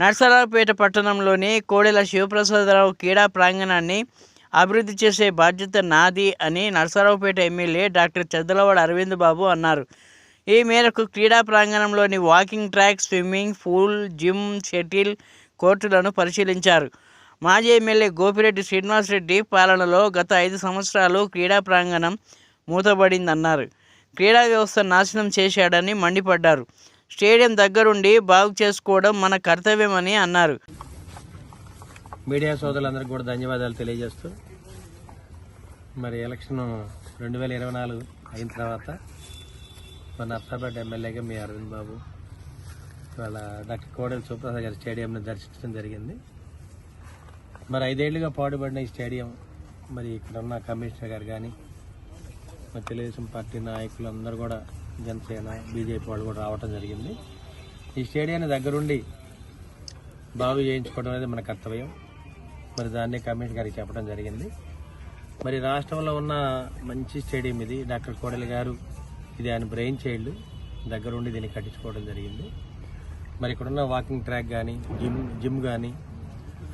నర్సరావుపేట పట్టణంలోని కోడెల శివప్రసాదరావు క్రీడా ప్రాంగణాన్ని అభివృద్ధి చేసే బాధ్యత నాది అని నర్సరావుపేట ఎమ్మెల్యే డాక్టర్ చదలవాడ అరవింద్ బాబు అన్నారు. ఈ మేరకు క్రీడా ప్రాంగణంలోని walking track swimming pool gym shuttle కోర్టులను పరిశీలించారు. మాజీ ఎమ్మెల్యే గోపిరెడ్డి శ్రీనివాసరెడ్డి పాలనలో గత ఐదు సంవత్సరాలు క్రీడా ప్రాంగణం మూతబడిందన్నారు. క్రీడా వ్యవస్థ నాశనం చేశాడని మండిపడ్డారు. స్టేడియం దగ్గరుండి బాగు చేసుకోవడం మన కర్తవ్యమని అన్నారు. మీడియా సోదరులందరికీ కూడా ధన్యవాదాలు తెలియజేస్తూ మరి ఎలక్షన్ రెండు వేల ఇరవై నాలుగు అయిన తర్వాత మన నర్సాపేట ఎమ్మెల్యేగా మీ అరవింద్ బాబు ఇవాళ డాక్టర్ కోడెల సుప్రసాద్ గారి స్టేడియంని దర్శించడం జరిగింది. మరి ఐదేళ్ళుగా పాడుపడిన ఈ స్టేడియం మరి ఇక్కడ ఉన్న కమిషనర్ గారు కానీ మరి తెలుగుదేశం పార్టీ నాయకులు అందరూ కూడా జనసేన బీజేపీ వాళ్ళు కూడా రావటం జరిగింది. ఈ స్టేడియాన్ని దగ్గరుండి బాగు చేయించుకోవడం అనేది మన కర్తవ్యం. మరి దాన్ని కమిషనర్ గారికి చెప్పడం జరిగింది. మరి రాష్ట్రంలో ఉన్న మంచి స్టేడియం ఇది. డాక్టర్ కోడలి గారు ఇది ఆయన బ్రెయిన్ చైల్డ్. దగ్గరుండి దీన్ని కట్టించుకోవడం జరిగింది. మరి ఇక్కడున్న వాకింగ్ ట్రాక్ కానీ జిమ్ జిమ్ కానీ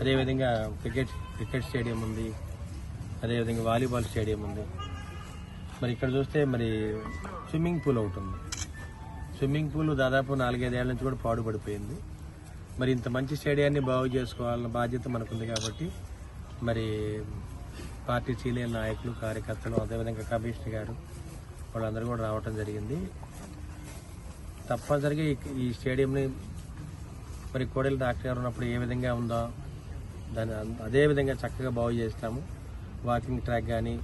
అదేవిధంగా క్రికెట్ క్రికెట్ స్టేడియం ఉంది. అదేవిధంగా వాలీబాల్ స్టేడియం ఉంది. మరి ఇక్కడ చూస్తే మరి స్విమ్మింగ్ పూల్ ఒకటి ఉంది. స్విమ్మింగ్ పూల్ దాదాపు నాలుగైదేళ్ళ నుంచి కూడా పాడుపడిపోయింది. మరి ఇంత మంచి స్టేడియాన్ని బాగు చేసుకోవాలన్న బాధ్యత మనకుంది కాబట్టి మరి పార్టీ సీనియర్ నాయకులు కార్యకర్తలు అదేవిధంగా కమిషనర్ గారు వాళ్ళందరూ కూడా రావటం జరిగింది. తప్పనిసరిగా ఈ- స్టేడియంని మరి కోడెల డాక్టర్ గారు ఉన్నప్పుడు ఏ విధంగా ఉందో దాన్ని అదే విధంగా చక్కగా బాగు చేస్తాము. వాకింగ్ ట్రాక్ కానీ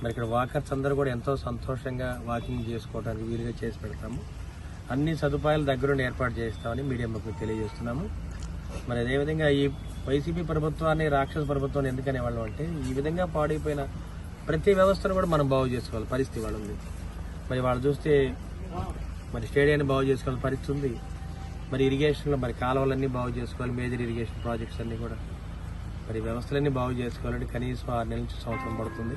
మరి ఇక్కడ వాకర్స్ అందరూ కూడా ఎంతో సంతోషంగా వాకింగ్ చేసుకోవడానికి వీలుగా చేసి పెడతాము. అన్ని సదుపాయాలు దగ్గరుండి ఏర్పాటు చేస్తామని మీడియా మీకు తెలియజేస్తున్నాము. మరి అదేవిధంగా ఈ వైసీపీ ప్రభుత్వాన్ని రాక్షస ప్రభుత్వాన్ని ఎందుకనే వాళ్ళం అంటే ఈ విధంగా పాడైపోయిన ప్రతి వ్యవస్థను కూడా మనం బాగు చేసుకోవాలి. పరిస్థితి వాళ్ళు ఉంది మరి వాళ్ళు చూస్తే మరి స్టేడియాన్ని బాగు చేసుకోవాలి పరిస్థితి ఉంది. మరి ఇరిగేషన్లో మరి కాలువలన్నీ బాగు చేసుకోవాలి. మేజర్ ఇరిగేషన్ ప్రాజెక్ట్స్ అన్నీ కూడా. మరి వ్యవస్థలన్నీ బాగు చేసుకోవాలంటే కనీసం ఆరు నెలల నుంచి సంవత్సరం పడుతుంది.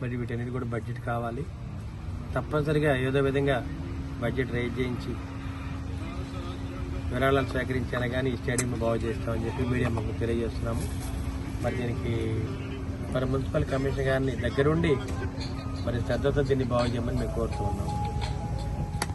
మరి వీటన్నిటి కూడా బడ్జెట్ కావాలి. తప్పనిసరిగా ఏదో విధంగా బడ్జెట్ రైజ్ చేయించి విరాళాలు సేకరించాను కానీ ఈ స్టేడియం బాగు చేస్తామని చెప్పి మీడియా మాకు తెలియజేస్తున్నాము. మరి దీనికి మరి మున్సిపల్ కమిషనర్ గారిని దగ్గరుండి మరి శ్రద్ధతో దీన్ని బాగు చేయమని మేము కోరుతూ ఉన్నాము.